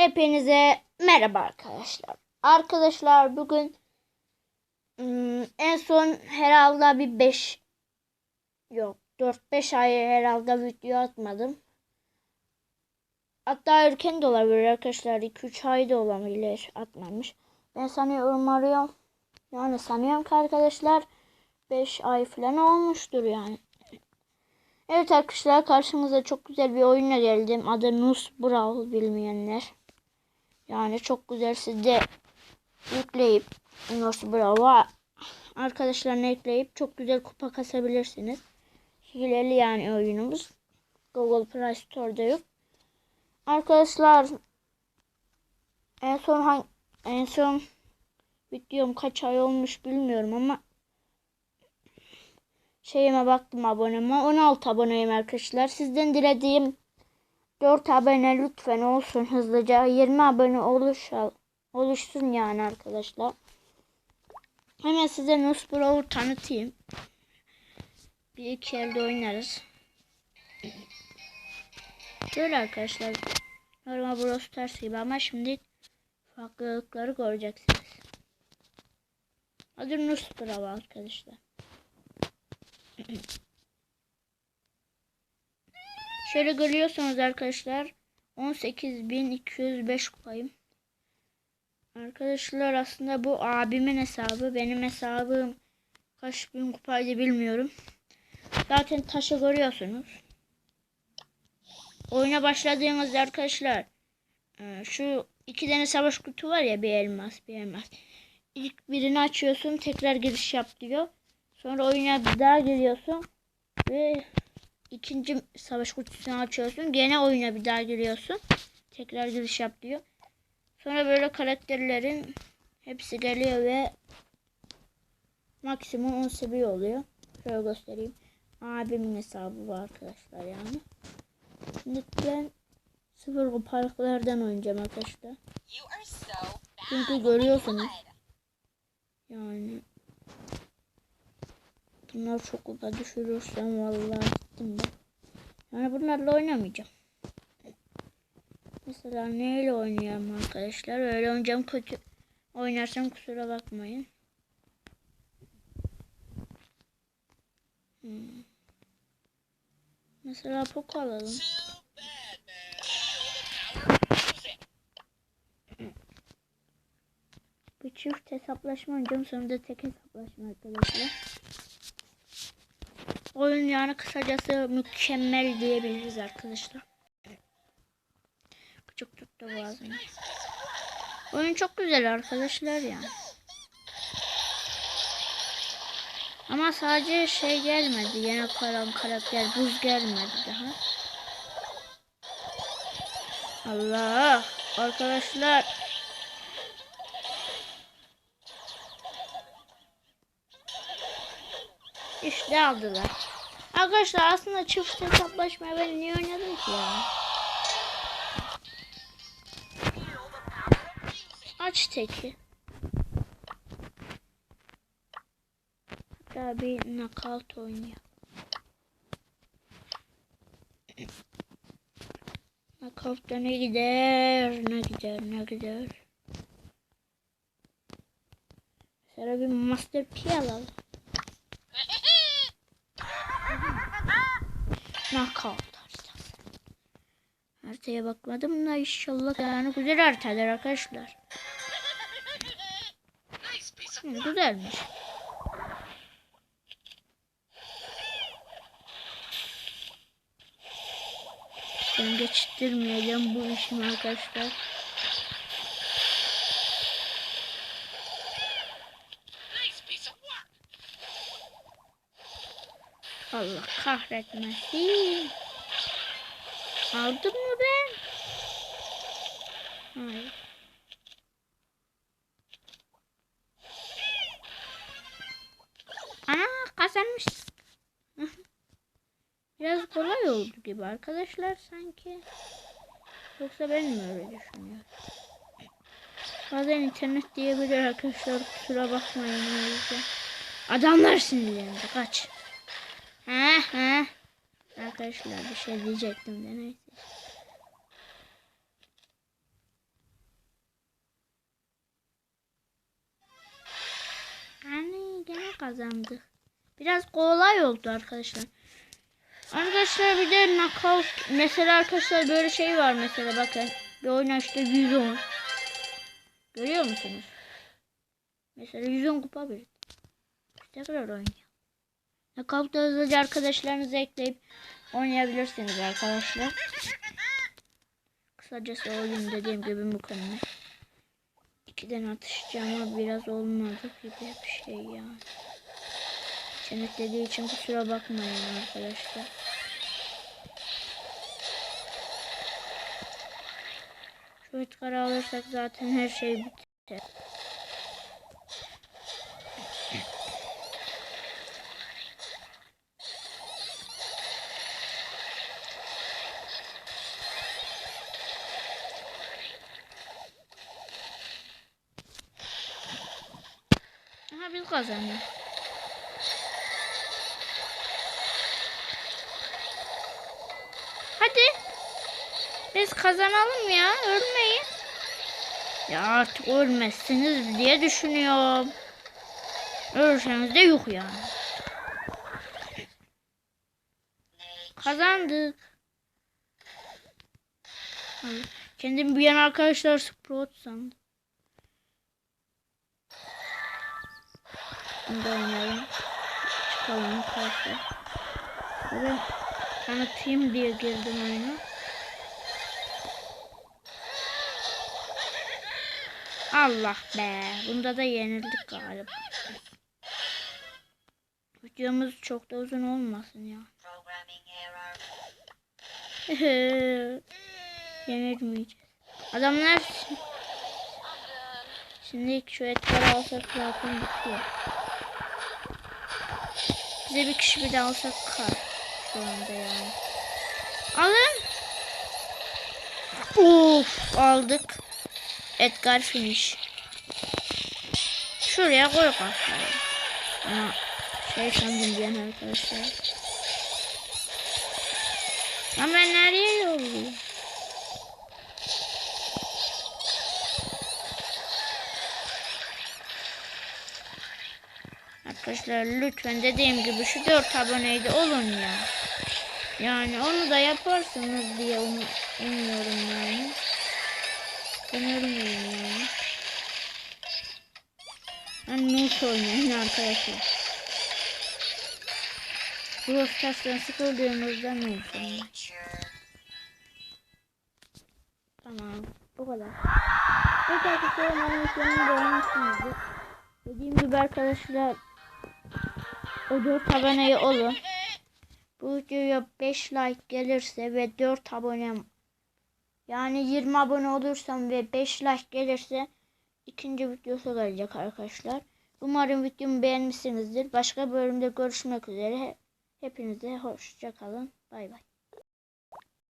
Hepinize merhaba arkadaşlar. Arkadaşlar bugün ım, en son herhalde bir 5 yok 4-5 ay herhalde video atmadım. Hatta erken de olabilir arkadaşlar. 2-3 ay da olabilir atmamış. Ben sanıyorum arıyorum. Yani sanıyorum ki arkadaşlar 5 ay falan olmuştur yani. Evet arkadaşlar karşınıza çok güzel bir oyuna geldim. Adı Nus Brawl bilmeyenler. Yani çok güzel siz de yükleyip Nus Brawl'a arkadaşlarına ekleyip çok güzel kupa kasabilirsiniz. Hileli yani oyunumuz. Google Play Store'da yok. Arkadaşlar en son hangi, en son videom kaç ay olmuş bilmiyorum ama şeyime baktım aboneme 16 aboneyim arkadaşlar. Sizden dilediğim 4 abone lütfen olsun hızlıca 20 abone oluş, oluşsun yani arkadaşlar. Hemen size Nus Brawl'u tanıtayım. Bir iki elde oynarız. Böyle arkadaşlar. Normal Brawl Stars gibi ama şimdi farklılıkları göreceksiniz. Adı Nus Brawl arkadaşlar. Şöyle görüyorsunuz arkadaşlar. 18.205 kupayım. Arkadaşlar aslında bu abimin hesabı. Benim hesabım kaç bin kupaydı bilmiyorum. Zaten taşı görüyorsunuz. Oyuna başladığınızda arkadaşlar e, şu iki tane savaş kutu var ya bir elmas bir elmas. İlk birini açıyorsun tekrar giriş yap diyor. Sonra oyuna bir daha giriyorsun ve ikinci savaş kutusunu açıyorsun. Gene oyuna bir daha giriyorsun. Tekrar giriş yap diyor. Sonra böyle karakterlerin hepsi geliyor ve maksimum 10 seviye oluyor. Şöyle göstereyim. Abimin hesabı bu arkadaşlar yani. Şimdi ben sıfır kupalıklardan oynayacağım arkadaşlar. Çünkü görüyorsunuz. Yani bunlar çok kupa düşürürsem vallahi gittim ben. Yani bunlarla oynamayacağım. Mesela neyle oynayalım arkadaşlar? Öyle oynayacağım kötü oynarsam kusura bakmayın. Hmm. Mesela Poco alalım. Bu çift hesaplaşma oynayacağım. Sonra da tek hesaplaşma arkadaşlar. Oyun yani kısacası mükemmel diyebiliriz arkadaşlar. Küçük tuttu boğazını. Oyun çok güzel arkadaşlar yani. Ama sadece şey gelmedi. Yeni kalan karakter buz gelmedi daha. Allah arkadaşlar. İşte aldılar. Arkadaşlar aslında çift hesaplaşmaya ben niye oynadım ki ya? Aç teki. Hatta bir knockout oynuyor. Knockout'ta ne gider, ne gider, ne gider. Mesela bir Master P alalım. Knockout haritası. Haritaya bakmadım da inşallah yani güzel haritadır arkadaşlar. Hı, güzelmiş. Ben geçirtmeyeceğim bu işimi arkadaşlar. Allah kahretmesin. Aldım mı ben? Hayır. Ana kazanmış. Biraz kolay oldu gibi arkadaşlar sanki. Yoksa ben mi öyle düşünüyorum? Bazen internet diyebilir arkadaşlar kusura bakmayın o. Adamlar sinirlendi kaç. He he. Arkadaşlar bir şey diyecektim de neyse. Yani gene kazandık. Biraz kolay oldu arkadaşlar. Arkadaşlar bir de nakal mesela arkadaşlar böyle şey var mesela bakın. Bir oyun işte 110. Görüyor musunuz? Mesela 110 kupa bir. Tekrar oynayalım. Knockout'ta hızlıca arkadaşlarınızı ekleyip oynayabilirsiniz arkadaşlar. Kısacası oyun dediğim gibi mükemmel. İkiden atışacağım ama biraz olmadı gibi bir şey yani. dediği için kusura bakmayın arkadaşlar. Şu Edgar'ı alırsak zaten her şey biter. Aha biz kazandık. Hadi. Biz kazanalım ya. Ölmeyin. Ya artık ölmezsiniz diye düşünüyorum. Ölürseniz de yok yani. Kazandık. Kendim bir yan arkadaşlar Sprout sandım. Da oynayalım. Çıkalım arkadaşlar. Ben tanıtayım diye girdim oyuna. Allah be. Bunda da yenildik galiba. Videomuz çok da uzun olmasın ya. Yenilmeyeceğiz. Adamlar şimdi şu etleri alsak zaten bitiyor. Bize bir kişi bir daha alsak kar şu anda yani. Alın. Of aldık. Edgar finish. Şuraya koy kartları. Ama şey sandım diyen arkadaşlar. Ama nereye yolluyorum? Arkadaşlar lütfen dediğim gibi şu 4 aboneydi olun ya. Yani onu da yaparsınız diye um umuyorum yani. Ölmeyeyim yani. Ben Nuş oynayın arkadaşlar. Bu stasyon sıkıldığımızda. Sure. Tamam. Bu kadar. Evet arkadaşlar umarım videomu beğenmişsinizdir. Dediğim gibi arkadaşlar o 4 aboneye olun. Bu videoya 5 like gelirse ve 4 abonem yani 20 abone olursam ve 5 like gelirse ikinci videosu gelecek arkadaşlar. Umarım videomu beğenmişsinizdir. Başka bölümde görüşmek üzere. Hepinize hoşça kalın. Bay bay.